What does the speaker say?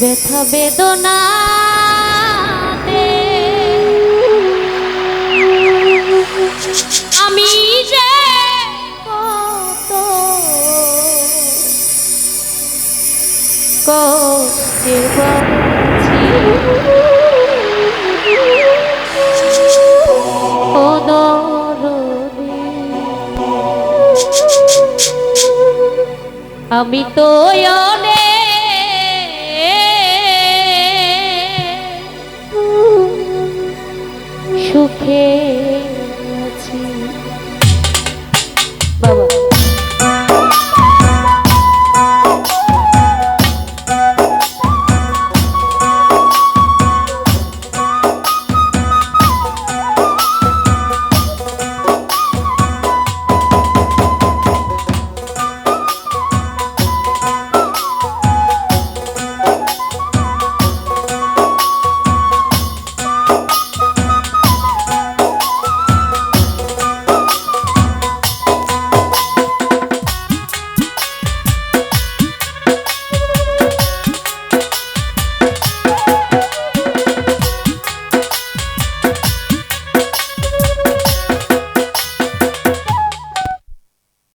ব্যথা বেদনা আমি যে কত কষ্টে আমি তো সুখে আছি। বাবা।